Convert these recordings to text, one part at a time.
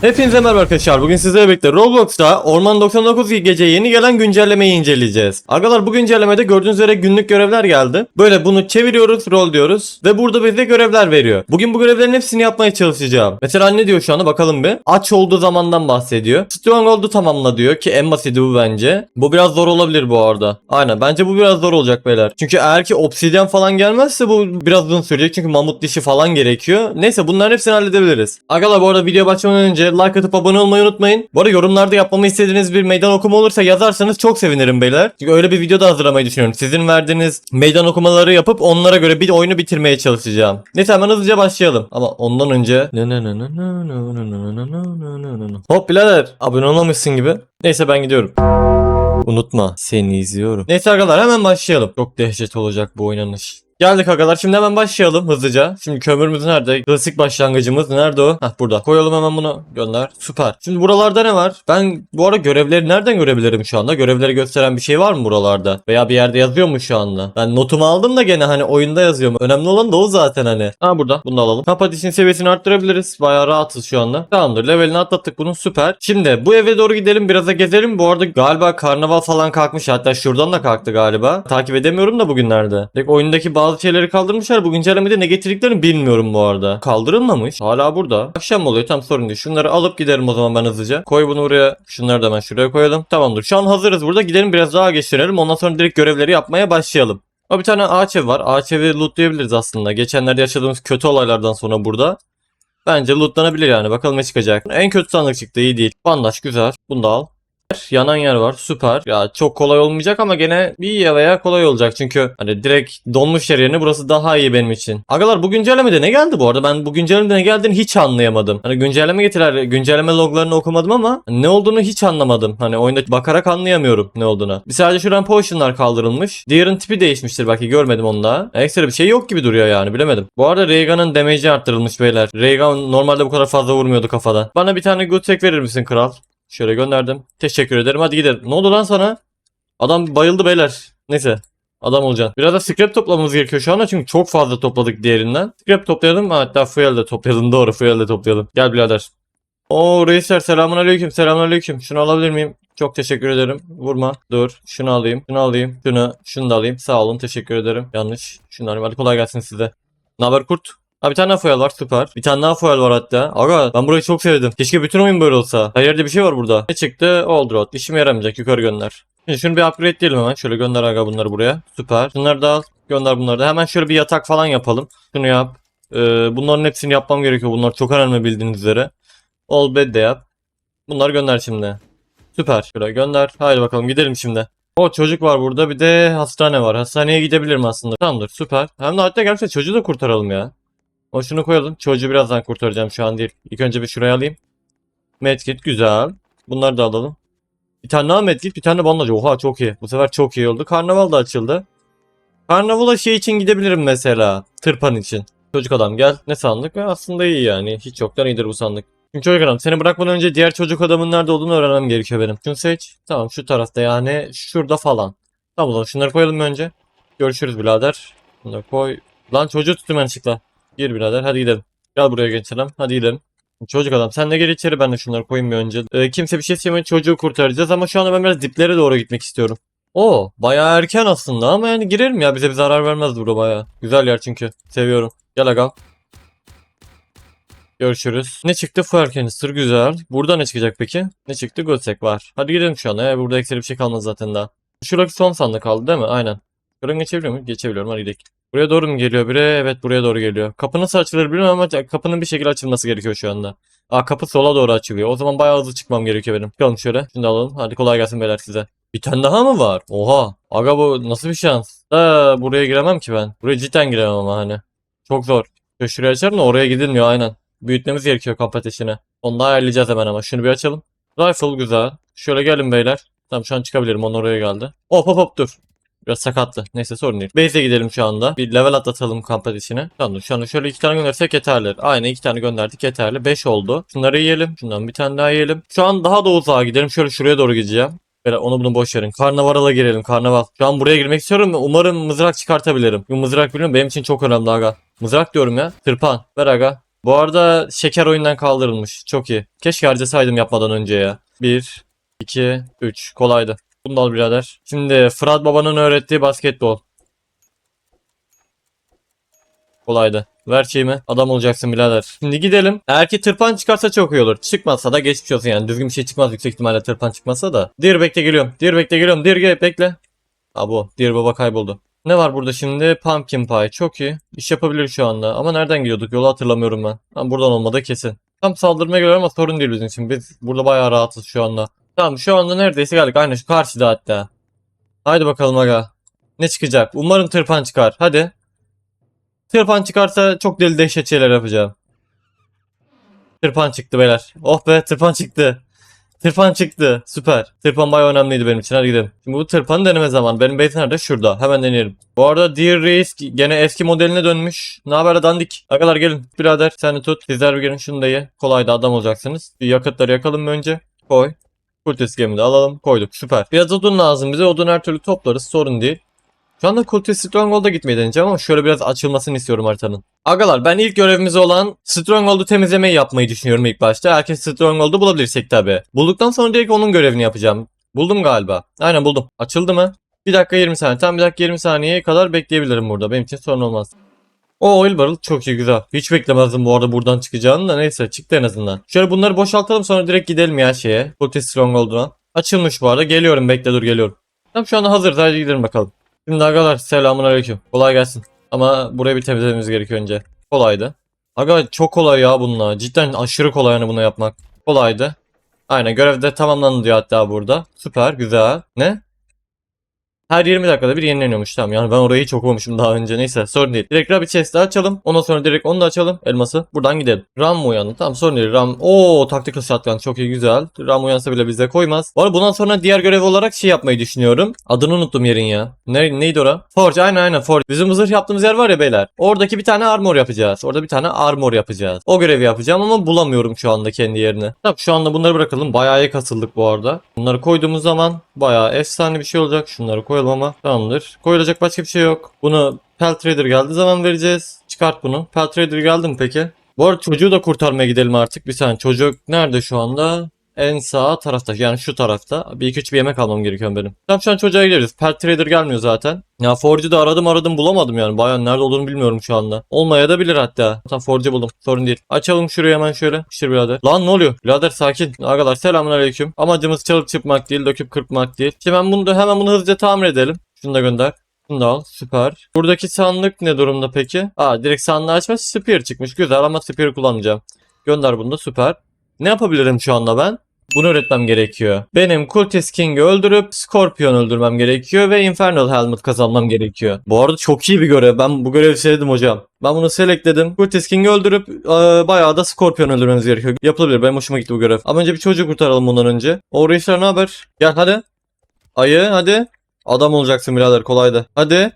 Hepinize merhaba arkadaşlar. Bugün sizlerle birlikte Roblox'ta Orman 99 gece yeni gelen güncellemeyi inceleyeceğiz. Arkadaşlar bu güncellemede gördüğünüz üzere günlük görevler geldi. Böyle bunu çeviriyoruz, rol diyoruz ve burada bize görevler veriyor. Bugün bu görevlerin hepsini yapmaya çalışacağım. Mesela ne diyor şu anda bakalım bir. Aç olduğu zamandan bahsediyor. Stronghold'u tamamla diyor ki en basiti bu bence. Bu biraz zor olabilir bu arada. Aynen bence bu biraz zor olacak beyler. Çünkü eğer ki obsidyen falan gelmezse bu biraz uzun sürecek. Çünkü mamut dişi falan gerekiyor. Neyse bunların hepsini halledebiliriz. Arkadaşlar bu arada video başlamadan önce like atıp abone olmayı unutmayın. Bu arada yorumlarda yapmamı istediğiniz bir meydan okuma olursa yazarsanız çok sevinirim beyler. Çünkü öyle bir video da hazırlamayı düşünüyorum. Sizin verdiğiniz meydan okumaları yapıp onlara göre bir oyunu bitirmeye çalışacağım. Neyse hemen hızlıca başlayalım. Ama ondan önce... Hop birader abone olmamışsın gibi. Neyse ben gidiyorum. Unutma seni izliyorum. Neyse arkadaşlar hemen başlayalım. Çok dehşet olacak bu oynanış. Geldik arkadaşlar şimdi hemen başlayalım hızlıca. Şimdi kömürümüz nerede? Klasik başlangıcımız nerede o? Heh burada. Koyalım hemen bunu. Gönder. Süper. Şimdi buralarda ne var? Ben bu ara görevleri nereden görebilirim şu anda? Görevleri gösteren bir şey var mı buralarda? Veya bir yerde yazıyor mu şu anda? Ben notumu aldım da gene hani oyunda yazıyor mu? Önemli olan da o zaten hani. Ha burada. Bunu da alalım. Kapat için seviyesini arttırabiliriz. Bayağı rahatız şu anda. Tamamdır. Levelini atlattık bunun. Süper. Şimdi bu eve doğru gidelim. Biraz da gezelim. Bu arada galiba karnaval falan kalkmış. Hatta şuradan da kalktı galiba. Takip edemiyorum da bugünlerde. Pek oyundaki bazı şeyleri kaldırmışlar. Bu güncellemede ne getirdiklerini bilmiyorum bu arada. Kaldırılmamış. Hala burada. Akşam oluyor. Tam sorun değil. Şunları alıp giderim o zaman ben hızlıca. Koy bunu buraya. Şunları da hemen şuraya koyalım. Tamamdır. Şu an hazırız burada. Gidelim biraz daha geçirelim. Ondan sonra direkt görevleri yapmaya başlayalım. O bir tane ağaç ev var. Ağaç evi lootlayabiliriz aslında. Geçenlerde yaşadığımız kötü olaylardan sonra burada. Bence lootlanabilir yani. Bakalım ne çıkacak. En kötü sandık çıktı. iyi değil. Bandaj güzel. Bunu da al. Yanan yer var. Süper. Ya çok kolay olmayacak ama gene bir veya kolay olacak. Çünkü hani direkt donmuş yer yerine burası daha iyi benim için. Agalar bu güncellemede ne geldi bu arada? Ben bu güncellemede ne geldiğini hiç anlayamadım. Hani güncelleme getirer. Güncelleme loglarını okumadım ama ne olduğunu hiç anlamadım. Hani oyunda bakarak anlayamıyorum ne olduğunu. Bir sadece şuradan potionlar kaldırılmış. Diğerinin tipi değişmiştir belki görmedim onu daha. Ekstra bir şey yok gibi duruyor yani bilemedim. Bu arada Reagan'ın damage'i arttırılmış beyler. Reagan normalde bu kadar fazla vurmuyordu kafadan. Bana bir tane good verir misin kral? Şöyle gönderdim. Teşekkür ederim. Hadi gidelim. Ne oldu lan sana? Adam bayıldı beyler. Neyse. Adam olacaksın. Biraz da scrap toplamamız gerekiyor şu anda çünkü çok fazla topladık diğerinden. Scrap toplayalım. Hatta fuel de toplayalım. Doğru fuel de toplayalım. Gel birader. Oo reisler selamun aleyküm. Selamun aleyküm. Şunu alabilir miyim? Çok teşekkür ederim. Vurma. Dur. Şunu alayım. Şunu alayım. Şunu. Şunu da alayım. Sağ olun. Teşekkür ederim. Yanlış. Şunu alayım. Hadi kolay gelsin size. Ne haber kurt? Ha bir tane daha foil var süper. Bir tane daha foil var hatta. Aga ben burayı çok sevdim. Keşke bütün oyun böyle olsa. Her yerde bir şey var burada. Ne çıktı? Old Road. İşime yaramayacak. Yukarı gönder. Şimdi şunu bir upgrade diyelim hemen. Şöyle gönder aga bunları buraya. Süper. Şunları da al. Gönder bunları da. Hemen şöyle bir yatak falan yapalım. Şunu yap. Ee, bunların hepsini yapmam gerekiyor. Bunlar çok önemli bildiğiniz üzere. All bed de yap. Bunları gönder şimdi. Süper. Şöyle gönder. Haydi bakalım gidelim şimdi. O çocuk var burada bir de hastane var. Hastaneye gidebilirim aslında. Tamamdır süper. Hem de hatta gerçekten çocuğu da kurtaralım ya. O şunu koyalım. Çocuğu birazdan kurtaracağım şu an değil. İlk önce bir şuraya alayım. Medkit güzel. Bunları da alalım. Bir tane daha medkit bir tane bandaj. Oha çok iyi. Bu sefer çok iyi oldu. Karnaval da açıldı. Karnavala şey için gidebilirim mesela. Tırpan için. Çocuk adam gel. Ne sandık? E, Aslında iyi yani. Hiç yoktan iyidir bu sandık. Şimdi çocuk adam seni bırakmadan önce diğer çocuk adamın nerede olduğunu öğrenmem gerekiyor benim. Şunu seç. Tamam şu tarafta yani şurada falan. Tamam o zaman şunları koyalım önce. Görüşürüz birader. Bunları koy. Lan çocuğu tuttum yanlışlıkla. Gir birader hadi gidelim. Gel buraya geçelim. Hadi gidelim. Çocuk adam sen de gel içeri ben de şunları koyayım bir önce. Ee, kimse bir şey istemiyor çocuğu kurtaracağız ama şu anda ben biraz diplere doğru gitmek istiyorum. O bayağı erken aslında ama yani girerim ya bize bir zarar vermez bura bayağı. Güzel yer çünkü. Seviyorum. Gel aga. Görüşürüz. Ne çıktı? Fuel canister güzel. Burada ne çıkacak peki? Ne çıktı? Godsek var. Hadi gidelim şu anda. Ya, burada ekstra bir şey kalmaz zaten daha. Şuradaki son sandık kaldı değil mi? Aynen. Şuradan geçebiliyor muyum? Geçebiliyorum. Hadi gidelim. Buraya doğru mu geliyor biri? Evet buraya doğru geliyor. Kapı nasıl açılır bilmiyorum ama kapının bir şekilde açılması gerekiyor şu anda. Aa kapı sola doğru açılıyor. O zaman bayağı hızlı çıkmam gerekiyor benim. Çıkalım şöyle. Da alalım. Hadi kolay gelsin beyler size. Bir tane daha mı var? Oha. Aga bu nasıl bir şans? Da buraya giremem ki ben. Buraya cidden giremem ama hani. Çok zor. Şuraya açarım da oraya gidilmiyor aynen. Büyütmemiz gerekiyor kamp ateşini. Onu da ayarlayacağız hemen ama. Şunu bir açalım. Rifle güzel. Şöyle gelin beyler. Tamam şu an çıkabilirim. Onun oraya geldi. Hop hop hop dur. Biraz sakatlı. Neyse sorun değil. Base'e gidelim şu anda. Bir level atlatalım kamp ateşine. Tamam şu anda şöyle iki tane göndersek yeterli. Aynen iki tane gönderdik yeterli. Beş oldu. Şunları yiyelim. Şundan bir tane daha yiyelim. Şu an daha da uzağa gidelim. Şöyle şuraya doğru gideceğim. Böyle onu bunu boş verin. Karnaval'a girelim karnaval. Şu an buraya girmek istiyorum. Umarım mızrak çıkartabilirim. Bu mızrak bilmiyorum benim için çok önemli aga. Mızrak diyorum ya. Tırpan. Ver aga. Bu arada şeker oyundan kaldırılmış. Çok iyi. Keşke harcasaydım yapmadan önce ya. 1, 2, 3. Kolaydı. Bunu al birader. Şimdi Fırat babanın öğrettiği basketbol. Kolaydı. Ver şeyimi. Adam olacaksın birader. Şimdi gidelim. Eğer ki tırpan çıkarsa çok iyi olur. Çıkmazsa da geçmiş olsun yani. Düzgün bir şey çıkmaz yüksek ihtimalle tırpan çıkmazsa da. Dir bekle geliyorum. Dir bekle geliyorum. Dir gel bekle. Abo. Dir baba kayboldu. Ne var burada şimdi? Pumpkin pie. Çok iyi. İş yapabilir şu anda. Ama nereden gidiyorduk? Yolu hatırlamıyorum ben. Tam buradan olmadı kesin. Tam saldırmaya geliyor ama sorun değil bizim için. Biz burada bayağı rahatız şu anda. Tamam şu anda neredeyse geldik. Aynen şu karşıda hatta. Haydi bakalım aga. Ne çıkacak? Umarım tırpan çıkar. Hadi. Tırpan çıkarsa çok deli dehşet şeyler yapacağım. Tırpan çıktı beyler. Oh be tırpan çıktı. Tırpan çıktı. Süper. Tırpan bayağı önemliydi benim için. Hadi gidelim. Şimdi bu tırpanı deneme zamanı. Benim base nerede? Şurada. Hemen deneyelim. Bu arada Deer Reis gene eski modeline dönmüş. Ne haber dandik? Arkadaşlar gelin. Birader sen de tut. Sizler bir gelin şunu da ye. Kolay da adam olacaksınız. Bir yakıtları yakalım önce? Koy. Kultist gemini de alalım. Koyduk. Süper. Biraz odun lazım bize. Odun her türlü toplarız. Sorun değil. Şu anda Kultist Stronghold'a gitmeyi deneyeceğim ama şöyle biraz açılmasını istiyorum haritanın. Agalar ben ilk görevimiz olan Stronghold'u temizlemeyi yapmayı düşünüyorum ilk başta. Herkes Stronghold'u bulabilirsek tabi. Bulduktan sonra direkt onun görevini yapacağım. Buldum galiba. Aynen buldum. Açıldı mı? 1 dakika 20 saniye. Tam 1 dakika 20 saniyeye kadar bekleyebilirim burada. Benim için sorun olmaz. O oil barrel çok iyi güzel. Hiç beklemezdim bu arada buradan çıkacağını da neyse çıktı en azından. Şöyle bunları boşaltalım sonra direkt gidelim ya şeye. Kultist Stronghold'una. Açılmış bu arada. Geliyorum bekle dur geliyorum. Tam şu anda hazır. Hadi gidelim bakalım. Şimdi agalar selamun aleyküm. Kolay gelsin. Ama burayı bir temizlememiz gerekiyor önce. Kolaydı. Aga çok kolay ya bununla. Cidden aşırı kolay yani bunu yapmak. Kolaydı. Aynen görevde tamamlandı diyor hatta burada. Süper güzel. Ne? Her 20 dakikada bir yenileniyormuş tamam yani ben orayı hiç okumamışım daha önce neyse sorun değil. Direkt Rabbit Chest'i açalım ondan sonra direkt onu da açalım elması buradan gidelim. Ram uyandı tamam sorun değil Ram ooo tactical shotgun çok iyi güzel. Ram uyansa bile bize koymaz. Bu arada bundan sonra diğer görev olarak şey yapmayı düşünüyorum. Adını unuttum yerin ya. Ne, neydi ora? Forge aynen aynen Forge. Bizim zırh yaptığımız yer var ya beyler. Oradaki bir tane armor yapacağız. Orada bir tane armor yapacağız. O görevi yapacağım ama bulamıyorum şu anda kendi yerini. Tamam şu anda bunları bırakalım. Bayağı iyi bu arada. Bunları koyduğumuz zaman bayağı efsane bir şey olacak. Şunları koyalım ama tamamdır. Koyulacak başka bir şey yok. Bunu Pelt Trader geldiği zaman vereceğiz. Çıkart bunu. Pelt Trader geldi mi peki? Bu arada çocuğu da kurtarmaya gidelim artık. Bir saniye çocuk nerede şu anda? En sağ tarafta yani şu tarafta. Bir iki üç bir yemek almam gerekiyor benim. Tamam şu an çocuğa gideriz. Pelt Trader gelmiyor zaten. Ya Forge'u da aradım aradım bulamadım yani. Bayağı nerede olduğunu bilmiyorum şu anda. Olmaya da bilir hatta. Tamam Forge'u buldum. Sorun değil. Açalım şurayı hemen şöyle. Pişir birader. Lan ne oluyor? Birader sakin. Arkadaşlar selamünaleyküm. Amacımız çalıp çıkmak değil, döküp kırpmak değil. Şimdi ben bunu da hemen bunu hızlıca tamir edelim. Şunu da gönder. Bunu da al. Süper. Buradaki sandık ne durumda peki? Aa direkt sandığı açma. Spear çıkmış. Güzel ama Spear kullanmayacağım. Gönder bunu da süper. Ne yapabilirim şu anda ben? Bunu öğretmem gerekiyor. Benim Cultist King'i öldürüp Scorpion öldürmem gerekiyor ve Infernal Helmet kazanmam gerekiyor. Bu arada çok iyi bir görev. Ben bu görevi sevdim hocam. Ben bunu selectledim. Cultist King'i öldürüp e, bayağı da Scorpion öldürmemiz gerekiyor. Yapılabilir. Benim hoşuma gitti bu görev. Ama önce bir çocuğu kurtaralım bundan önce. Reisler ne haber? Gel hadi. Ayı hadi. Adam olacaksın birader kolaydı. Hadi.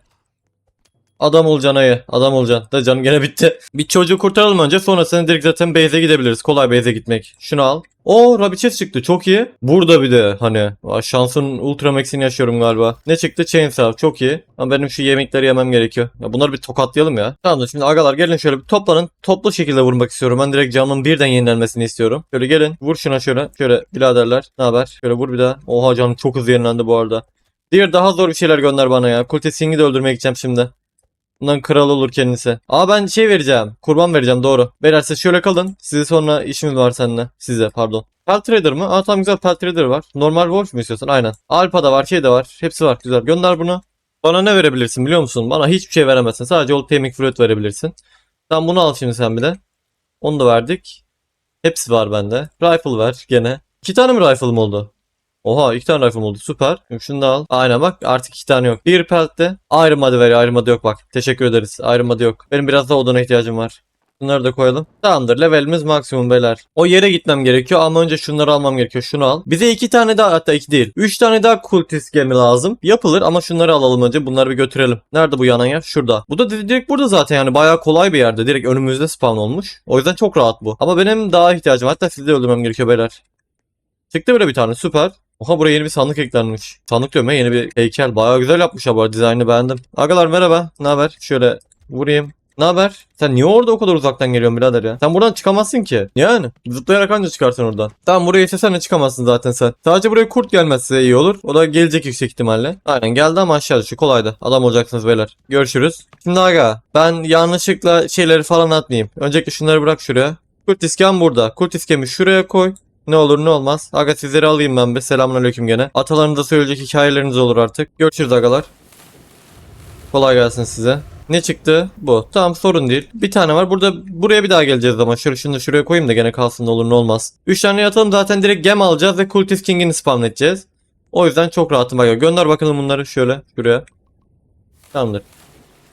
Adam olacaksın ayı. Adam olacaksın. Da canım gene bitti. Bir çocuğu kurtaralım önce. Sonrasında direkt zaten base'e gidebiliriz. Kolay base'e gitmek. Şunu al. O Rabbit Chest çıktı. Çok iyi. Burada bir de hani şansın Ultra Max'ini yaşıyorum galiba. Ne çıktı? Chainsaw. Çok iyi. Ama benim şu yemekleri yemem gerekiyor. Ya bunları bir tokatlayalım ya. Tamamdır. Şimdi agalar gelin şöyle bir toplanın. Toplu şekilde vurmak istiyorum. Ben direkt camın birden yenilenmesini istiyorum. Şöyle gelin. Vur şuna şöyle. Şöyle biraderler. Ne haber? Şöyle vur bir daha. Oha canım çok hızlı yenilendi bu arada. Diğer daha zor bir şeyler gönder bana ya. Kulti Sing'i de öldürmeye gideceğim şimdi. Bundan kral olur kendisi. Aa ben şey vereceğim. Kurban vereceğim doğru. Beyler şöyle kalın. Size sonra işimiz var seninle. Size pardon. Pelt Trader mı? Aa tamam güzel Pelt Trader var. Normal Wolf mu istiyorsun? Aynen. Alpha da var şey de var. Hepsi var. Güzel. Gönder bunu. Bana ne verebilirsin biliyor musun? Bana hiçbir şey veremezsin. Sadece Old Payment Fruit verebilirsin. Tamam bunu al şimdi sen bir de. Onu da verdik. Hepsi var bende. Rifle ver gene. İki tane mi rifle'ım oldu? Oha iki tane rifle oldu süper. Şunu da al. Aynen bak artık iki tane yok. Bir peltte Iron Body veriyor. Iron Body yok bak. Teşekkür ederiz. Iron Body yok. Benim biraz daha odana ihtiyacım var. Bunları da koyalım. Tamamdır. Levelimiz maksimum beyler. O yere gitmem gerekiyor ama önce şunları almam gerekiyor. Şunu al. Bize iki tane daha hatta iki değil. Üç tane daha kultist gemi lazım. Yapılır ama şunları alalım önce. Bunları bir götürelim. Nerede bu yanan yer? Şurada. Bu da di- direkt burada zaten yani bayağı kolay bir yerde. Direkt önümüzde spawn olmuş. O yüzden çok rahat bu. Ama benim daha ihtiyacım. Hatta sizi de öldürmem gerekiyor beyler. Çıktı böyle bir tane süper. Oha buraya yeni bir sandık eklenmiş. Sandık diyorum ya yeni bir heykel. Bayağı güzel yapmış bu arada dizaynını beğendim. Agalar merhaba. Ne haber? Şöyle vurayım. Ne haber? Sen niye orada o kadar uzaktan geliyorsun birader ya? Sen buradan çıkamazsın ki. Yani zıplayarak anca çıkarsın oradan. Tamam buraya istesen de çıkamazsın zaten sen. Sadece buraya kurt gelmezse iyi olur. O da gelecek yüksek ihtimalle. Aynen geldi ama aşağı düştü kolaydı. Adam olacaksınız beyler. Görüşürüz. Şimdi aga ben yanlışlıkla şeyleri falan atmayayım. Öncelikle şunları bırak şuraya. Kurt iskem burada. Kurt iskemi şuraya koy. Ne olur ne olmaz. Aga sizleri alayım ben bir. Selamünaleyküm gene. Atalarınıza söyleyecek hikayeleriniz olur artık. Görüşürüz agalar. Kolay gelsin size. Ne çıktı? Bu. Tamam sorun değil. Bir tane var. Burada buraya bir daha geleceğiz ama. Şöyle şunu da şuraya koyayım da gene kalsın ne olur ne olmaz. 3 tane yatalım zaten direkt gem alacağız ve Cultist King'ini spam edeceğiz. O yüzden çok rahatım aga. Gönder bakalım bunları şöyle şuraya. Tamamdır.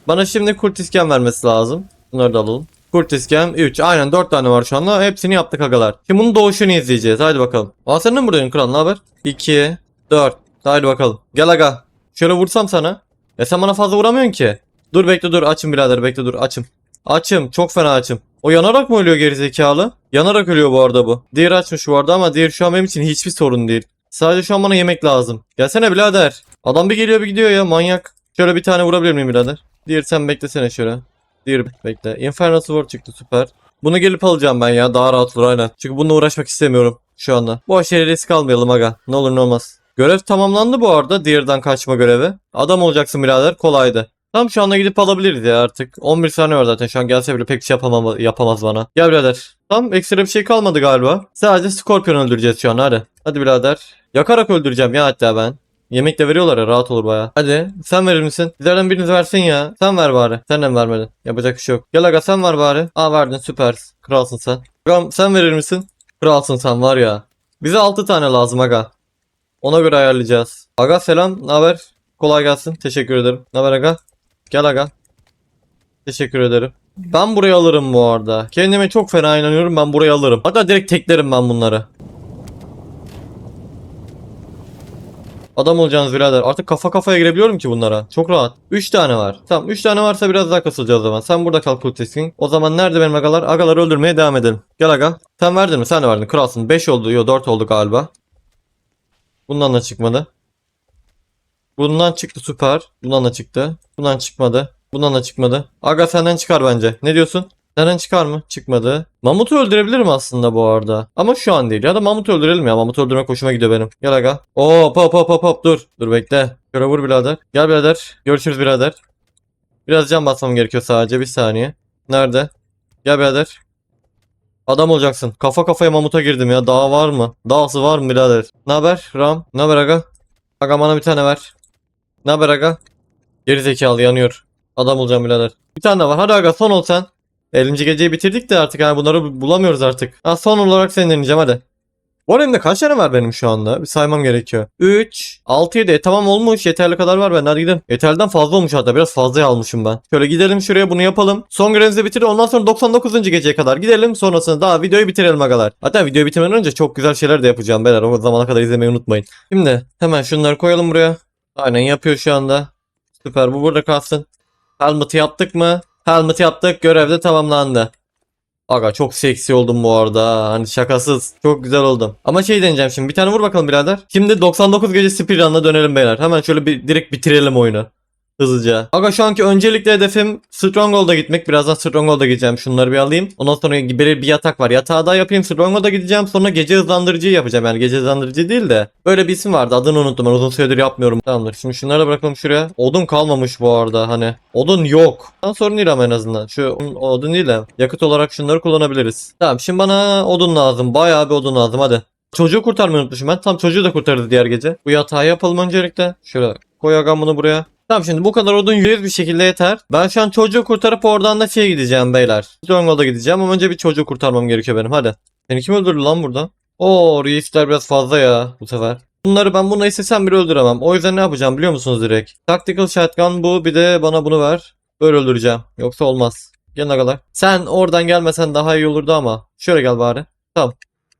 Bana şimdi Cultist Gem vermesi lazım. Bunları da alalım. Cultist Gem 3. Aynen 4 tane var şu anda. Hepsini yaptık agalar. Şimdi bunun doğuşunu izleyeceğiz. Haydi bakalım. Aa sen buradaydın kral? Ne haber? 2, 4. Haydi bakalım. Gel aga. Şöyle vursam sana. Ya sen bana fazla vuramıyorsun ki. Dur bekle dur açım birader bekle dur açım. Açım çok fena açım. O yanarak mı ölüyor gerizekalı? Yanarak ölüyor bu arada bu. Diğer açmış bu arada ama diğer şu an benim için hiçbir sorun değil. Sadece şu an bana yemek lazım. Gelsene birader. Adam bir geliyor bir gidiyor ya manyak. Şöyle bir tane vurabilir miyim birader? Diğer sen beklesene şöyle. Diğer bekle. Infernal Sword çıktı süper. Bunu gelip alacağım ben ya daha rahat olur aynen. Çünkü bununla uğraşmak istemiyorum şu anda. Bu şeye risk almayalım aga. Ne olur ne olmaz. Görev tamamlandı bu arada. Diğerden kaçma görevi. Adam olacaksın birader kolaydı. Tam şu anda gidip alabiliriz ya artık. 11 saniye var zaten şu an gelse bile pek şey yapamam, yapamaz bana. Gel birader. Tam ekstra bir şey kalmadı galiba. Sadece Scorpion öldüreceğiz şu an hadi. Hadi birader. Yakarak öldüreceğim ya hatta ben. Yemek de veriyorlar ya rahat olur baya. Hadi sen verir misin? Bizlerden biriniz versin ya. Sen ver bari. Sen de vermedin? Yapacak bir şey yok. Gel aga sen ver bari. Aa verdin süper. Kralsın sen. Agam sen verir misin? Kralsın sen var ya. Bize 6 tane lazım aga. Ona göre ayarlayacağız. Aga selam. Ne haber? Kolay gelsin. Teşekkür ederim. Ne haber aga? Gel aga. Teşekkür ederim. Ben burayı alırım bu arada. Kendime çok fena inanıyorum ben burayı alırım. Hatta direkt teklerim ben bunları. Adam olacaksınız birader. Artık kafa kafaya girebiliyorum ki bunlara. Çok rahat. 3 tane var. Tamam 3 tane varsa biraz daha kasılacağız o zaman. Sen burada kal Kultisking. O zaman nerede benim agalar? Agaları öldürmeye devam edelim. Gel aga. Sen verdin mi? Sen de verdin. Kralsın. 5 oldu. Yo 4 oldu galiba. Bundan da çıkmadı. Bundan çıktı süper. Bundan da çıktı. Bundan çıkmadı. Bundan da çıkmadı. Aga senden çıkar bence. Ne diyorsun? Senden çıkar mı? Çıkmadı. Mamut'u öldürebilirim aslında bu arada. Ama şu an değil. Ya da Mamut'u öldürelim ya. Mamut'u öldürmek hoşuma gidiyor benim. Gel aga. Oo hop hop hop hop dur. Dur bekle. Şöyle vur birader. Gel birader. Görüşürüz birader. Biraz can basmam gerekiyor sadece. Bir saniye. Nerede? Gel birader. Adam olacaksın. Kafa kafaya Mamut'a girdim ya. Dağ var mı? Dağsı var mı birader? Ne haber Ram? Ne haber aga? Aga bana bir tane ver. Ne haber aga? Geri zekalı yanıyor. Adam olacağım birader. Bir tane var. Hadi aga son ol sen. 50. geceyi bitirdik de artık yani bunları bu- bulamıyoruz artık. Ha son olarak seni deneyeceğim hadi. Bu arada kaç tane var benim şu anda? Bir saymam gerekiyor. 3, 6, 7. E, tamam olmuş. Yeterli kadar var bende. Hadi gidelim. Yeterliden fazla olmuş hatta. Biraz fazla almışım ben. Şöyle gidelim şuraya bunu yapalım. Son görevimizi bitirelim. Ondan sonra 99. geceye kadar gidelim. Sonrasında daha videoyu bitirelim agalar. Hatta videoyu bitirmeden önce çok güzel şeyler de yapacağım beyler. O zamana kadar izlemeyi unutmayın. Şimdi hemen şunları koyalım buraya. Aynen yapıyor şu anda. Süper bu burada kalsın. Helmet'ı yaptık mı? Helmet yaptık. Görev de tamamlandı. Aga çok seksi oldum bu arada. ha. Hani şakasız. Çok güzel oldum. Ama şey deneyeceğim şimdi. Bir tane vur bakalım birader. Şimdi 99 gece speedrun'la dönelim beyler. Hemen şöyle bir direkt bitirelim oyunu. Hızlıca. Aga şu anki öncelikle hedefim Stronghold'a gitmek. Birazdan Stronghold'a gideceğim. Şunları bir alayım. Ondan sonra bir, bir yatak var. Yatağı daha yapayım. Stronghold'a gideceğim. Sonra gece hızlandırıcıyı yapacağım. Yani gece hızlandırıcı değil de. Böyle bir isim vardı. Adını unuttum. Ben uzun süredir yapmıyorum. Tamamdır. Şimdi şunları da bırakalım şuraya. Odun kalmamış bu arada. Hani odun yok. Tam sorun değil ama en azından. Şu odun değil de yakıt olarak şunları kullanabiliriz. Tamam şimdi bana odun lazım. Bayağı bir odun lazım. Hadi. Çocuğu kurtarmayı unutmuşum ben. Tam çocuğu da kurtarırız diğer gece. Bu yatağı yapalım öncelikle. Şöyle koy agam bunu buraya. Tamam şimdi bu kadar odun yüz bir şekilde yeter. Ben şu an çocuğu kurtarıp oradan da şeye gideceğim beyler. Stronghold'a gideceğim ama önce bir çocuğu kurtarmam gerekiyor benim hadi. Seni kim öldürdü lan burada? Oo reisler biraz fazla ya bu sefer. Bunları ben bunu istesem bile öldüremem. O yüzden ne yapacağım biliyor musunuz direkt? Tactical shotgun bu bir de bana bunu ver. Böyle öldüreceğim. Yoksa olmaz. Gel kadar. Sen oradan gelmesen daha iyi olurdu ama. Şöyle gel bari. Tamam.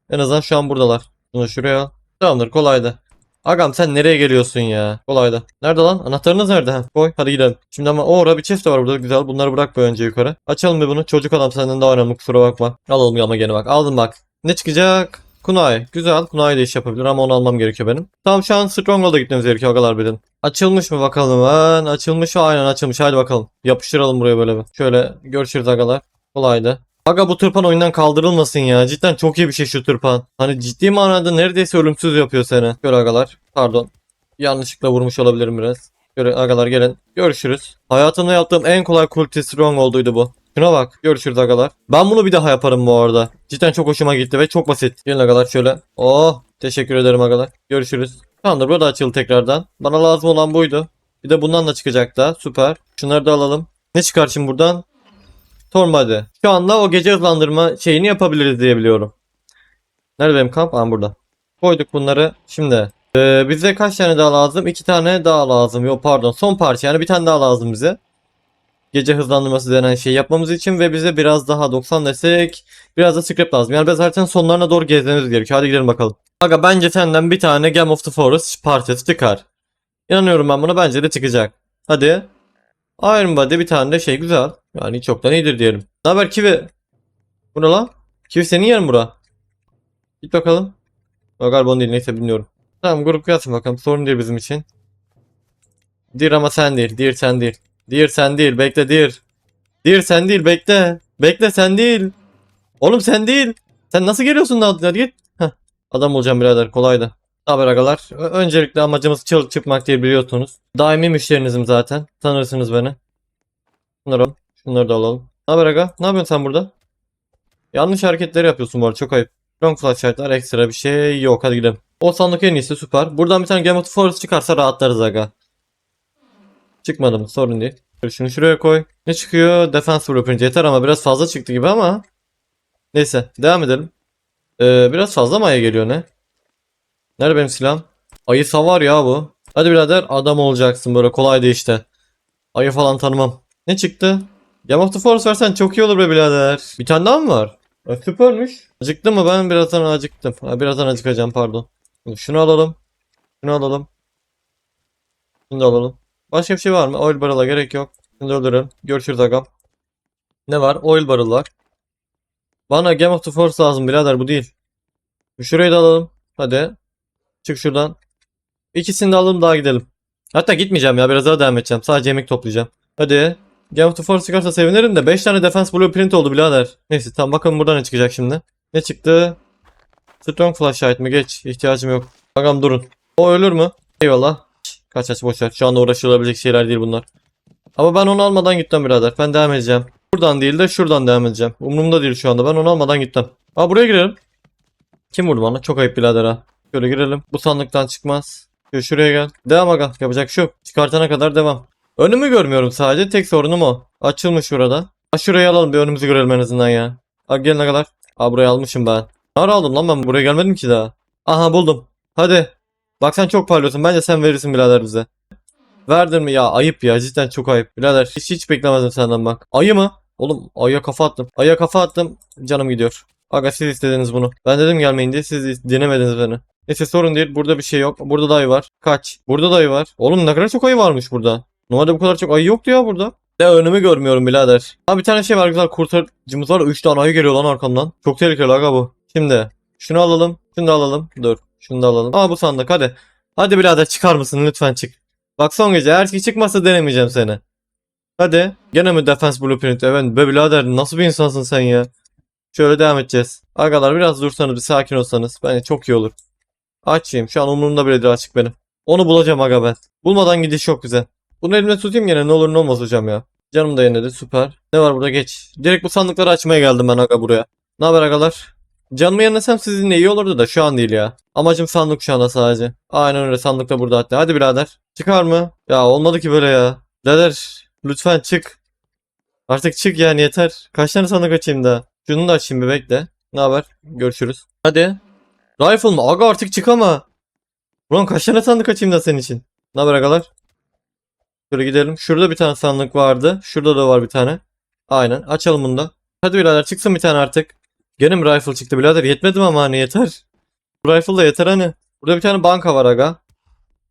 En azından şu an buradalar. Bunu şuraya. Tamamdır kolaydı. Agam sen nereye geliyorsun ya? Kolaydı. Nerede lan? Anahtarınız nerede? Ha, koy hadi gidelim. Şimdi ama o orada bir chest de var burada güzel. Bunları bırak bir önce yukarı. Açalım bir bunu. Çocuk adam senden daha önemli kusura bakma. Alalım ama gene bak. Aldım bak. Ne çıkacak? Kunay. Güzel. Kunay da iş yapabilir ama onu almam gerekiyor benim. Tamam şu an Stronghold'a gitmemiz gerekiyor agalar bilin. Açılmış mı bakalım lan? Açılmış mı? Aynen açılmış. Hadi bakalım. Yapıştıralım buraya böyle bir. Şöyle görüşürüz agalar. Kolaydı. Aga bu tırpan oyundan kaldırılmasın ya. Cidden çok iyi bir şey şu tırpan. Hani ciddi manada neredeyse ölümsüz yapıyor seni. Şöyle agalar. Pardon. Yanlışlıkla vurmuş olabilirim biraz. Şöyle agalar gelin. Görüşürüz. Hayatımda yaptığım en kolay Culti Strong olduydu bu. Şuna bak. Görüşürüz agalar. Ben bunu bir daha yaparım bu arada. Cidden çok hoşuma gitti ve çok basit. Gelin agalar şöyle. Oh. Teşekkür ederim agalar. Görüşürüz. Tamamdır burada açıldı tekrardan. Bana lazım olan buydu. Bir de bundan da çıkacak da. Süper. Şunları da alalım. Ne çıkar şimdi buradan? Tornbody. Şu anda o gece hızlandırma şeyini yapabiliriz diye biliyorum. Nerede benim kamp? Aa burada. Koyduk bunları. Şimdi ee, bize kaç tane daha lazım? İki tane daha lazım. Yok pardon. Son parça yani bir tane daha lazım bize. Gece hızlandırması denen şeyi yapmamız için ve bize biraz daha 90 desek biraz da scrap lazım. Yani biz zaten sonlarına doğru gezmemiz gerekiyor. Hadi gidelim bakalım. Aga bence senden bir tane Game of the Forest parçası çıkar. İnanıyorum ben buna bence de çıkacak. Hadi. Iron Body bir tane de şey güzel. Yani çoktan iyidir diyelim. Ne haber Kivi? Bu ne lan? Kivi senin yerin bura. Git bakalım. O galiba onu değil neyse bilmiyorum. Tamam grup gelsin bakalım sorun değil bizim için. Dir ama sen değil. Dir sen değil. Dir sen değil. Bekle Dir. Dir sen değil bekle. Bekle sen değil. Oğlum sen değil. Sen nasıl geliyorsun da hadi git. Heh. Adam olacağım birader kolaydı. Haber agalar? Öncelikle amacımız çıl çıkmak diye biliyorsunuz. Daimi müşterinizim zaten. Tanırsınız beni. Bunları alalım. Şunları da alalım. Haber aga? Ne yapıyorsun sen burada? Yanlış hareketleri yapıyorsun bu arada çok ayıp. Long flashlight'lar ekstra bir şey yok. Hadi gidelim. O sandık en iyisi süper. Buradan bir tane Game of Forest çıkarsa rahatlarız aga. Çıkmadı mı? Sorun değil. Şunu şuraya koy. Ne çıkıyor? Defense Blueprint yeter ama biraz fazla çıktı gibi ama. Neyse devam edelim. Ee, biraz fazla mı aya geliyor ne? Nerede benim silahım? Ayı savar ya bu. Hadi birader adam olacaksın böyle kolaydı işte. Ayı falan tanımam. Ne çıktı? Game of the Forest versen çok iyi olur be birader. Bir tane daha mı var? E, süpermiş. Acıktın mı? Ben birazdan acıktım. Ha, birazdan acıkacağım pardon. Şunu alalım. Şunu alalım. Şunu da alalım. Başka bir şey var mı? Oil barrel'a gerek yok. Da öldürelim. Görüşürüz agam. Ne var? Oil barrel. Bana Game of the Forest lazım birader bu değil. Şurayı da alalım. Hadi. Çık şuradan. İkisini de alalım daha gidelim. Hatta gitmeyeceğim ya biraz daha devam edeceğim. Sadece yemek toplayacağım. Hadi. Game of the Forest çıkarsa sevinirim de 5 tane defense blueprint oldu birader. Neyse tamam bakalım buradan ne çıkacak şimdi. Ne çıktı? Strong flashlight mi? Geç. İhtiyacım yok. Bakalım durun. O ölür mü? Eyvallah. Kaç aç boşver. Şu anda uğraşılabilecek şeyler değil bunlar. Ama ben onu almadan gittim birader. Ben devam edeceğim. Buradan değil de şuradan devam edeceğim. Umurumda değil şu anda. Ben onu almadan gittim. Aa buraya girelim. Kim vurdu bana? Çok ayıp birader ha. Şöyle girelim. Bu sandıktan çıkmaz. Şöyle şuraya gel. Devam aga. Yapacak bir şey. Çıkartana kadar devam. Önümü görmüyorum sadece. Tek sorunum o. Açılmış burada. Ha şurayı alalım bir önümüzü görelim en azından ya. Ha gelene kadar. Ha burayı almışım ben. Ne ara aldım lan ben buraya gelmedim ki daha. Aha buldum. Hadi. Bak sen çok parlıyorsun. Bence sen verirsin birader bize. Verdin mi ya? Ayıp ya. Cidden çok ayıp. Birader hiç hiç beklemezdim senden bak. Ayı mı? Oğlum ayıya kafa attım. Ayıya kafa attım. Canım gidiyor. Aga siz istediniz bunu. Ben dedim gelmeyin diye siz dinlemediniz beni. Neyse sorun değil. Burada bir şey yok. Burada da ayı var. Kaç. Burada da ayı var. Oğlum ne kadar çok ayı varmış burada. Normalde bu kadar çok ayı yoktu ya burada. De önümü görmüyorum birader. Ha bir tane şey var güzel kurtarıcımız var. 3 tane ayı geliyor lan arkamdan. Çok tehlikeli aga bu. Şimdi şunu alalım. Şunu da alalım. Dur. Şunu da alalım. Aa bu sandık hadi. Hadi birader çıkar mısın lütfen çık. Bak son gece eğer ki çıkmazsa denemeyeceğim seni. Hadi. Gene mi defense blueprint? Evet be birader nasıl bir insansın sen ya. Şöyle devam edeceğiz. Agalar biraz dursanız bir sakin olsanız bence çok iyi olur. Açayım. Şu an umurumda bile değil açık benim. Onu bulacağım aga ben. Bulmadan gidiş çok güzel. Bunu elimde tutayım gene ne olur ne olmaz hocam ya. Canım da yeniledi süper. Ne var burada geç. Direkt bu sandıkları açmaya geldim ben aga buraya. Ne haber agalar? Canımı yenilesem sizinle iyi olurdu da şu an değil ya. Amacım sandık şu anda sadece. Aynen öyle sandık da burada hatta. Hadi birader. Çıkar mı? Ya olmadı ki böyle ya. Birader lütfen çık. Artık çık yani yeter. Kaç tane sandık açayım daha? Şunu da açayım bir bekle. Ne haber? Görüşürüz. Hadi. Rifle mı? Aga artık çık ama. Ulan kaç tane sandık açayım da senin için? Ne haber agalar? Şöyle gidelim. Şurada bir tane sandık vardı. Şurada da var bir tane. Aynen. Açalım bunu da. Hadi birader çıksın bir tane artık. Gene mi rifle çıktı birader? Yetmedi mi ama hani yeter. Bu rifle da yeter hani. Burada bir tane banka var aga.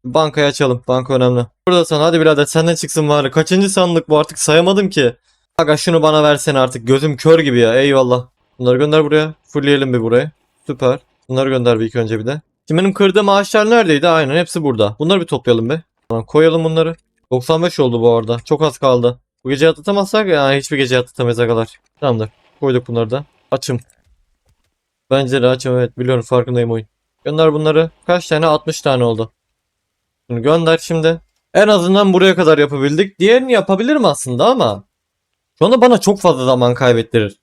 Bankayı açalım. Banka önemli. Burada sana hadi birader senden çıksın bari. Kaçıncı sandık bu artık sayamadım ki. Aga şunu bana versene artık. Gözüm kör gibi ya. Eyvallah. Bunları gönder buraya. Fullleyelim bir buraya. Süper. Bunları gönder bir ilk önce bir de. Şimdi benim kırdığım ağaçlar neredeydi? Aynen hepsi burada. Bunları bir toplayalım be. Tamam, koyalım bunları. 95 oldu bu arada. Çok az kaldı. Bu gece atlatamazsak ya hiçbir gece atlatamayız agalar. Tamamdır. Koyduk bunları da. Açım. Bence de açım evet biliyorum farkındayım oyun. Gönder bunları. Kaç tane? 60 tane oldu. Bunu gönder şimdi. En azından buraya kadar yapabildik. Diğerini yapabilirim aslında ama şu anda bana çok fazla zaman kaybettirir.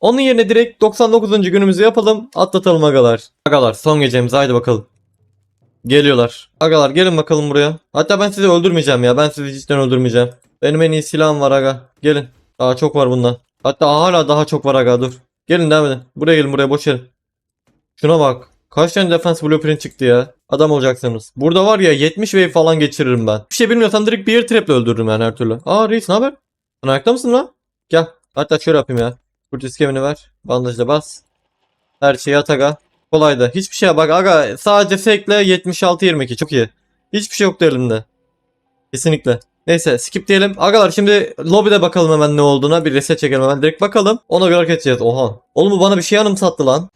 Onun yerine direkt 99. günümüzü yapalım. Atlatalım agalar. Agalar son gecemiz haydi bakalım. Geliyorlar. Agalar gelin bakalım buraya. Hatta ben sizi öldürmeyeceğim ya. Ben sizi cidden öldürmeyeceğim. Benim en iyi silahım var aga. Gelin. Daha çok var bundan. Hatta hala daha çok var aga dur. Gelin devam edin. Buraya gelin buraya boş verin. Şuna bak. Kaç tane defense blueprint çıktı ya. Adam olacaksınız. Burada var ya 70 wave falan geçiririm ben. Bir şey bilmiyorsan direkt bir trap'le öldürürüm yani her türlü. Aa reis ne haber? Sen ayakta mısın lan? Gel. Hatta şöyle yapayım ya. Kurt iskemini ver. Bandajla bas. Her şeyi at aga. Kolaydı. Hiçbir şey bak aga sadece fake'le 76-22 çok iyi. Hiçbir şey yoktu elimde. Kesinlikle. Neyse skip diyelim. Agalar şimdi lobide bakalım hemen ne olduğuna. Bir reset çekelim hemen. Direkt bakalım. Ona göre hareket edeceğiz. Oha. Oğlum bu bana bir şey anımsattı lan.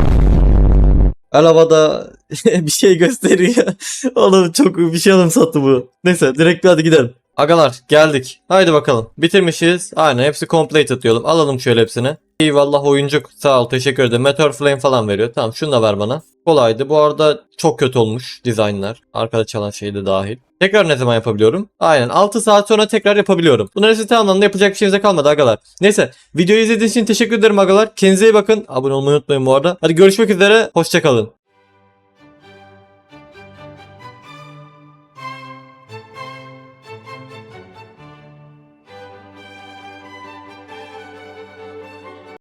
El havada bir şey gösteriyor. Oğlum çok bir şey anımsattı bu. Neyse direkt bir hadi gidelim. Agalar geldik. Haydi bakalım. Bitirmişiz. Aynen hepsi completed diyelim. Alalım şöyle hepsini. Eyvallah oyuncuk. Sağ ol teşekkür ederim. Meteor Flame falan veriyor. Tamam şunu da ver bana. Kolaydı. Bu arada çok kötü olmuş dizaynlar. Arkada çalan şey de dahil. Tekrar ne zaman yapabiliyorum? Aynen 6 saat sonra tekrar yapabiliyorum. Bunların hepsi tamamlandı. Yapacak bir şeyimize kalmadı agalar. Neyse videoyu izlediğiniz için teşekkür ederim agalar. Kendinize iyi bakın. Abone olmayı unutmayın bu arada. Hadi görüşmek üzere. Hoşçakalın.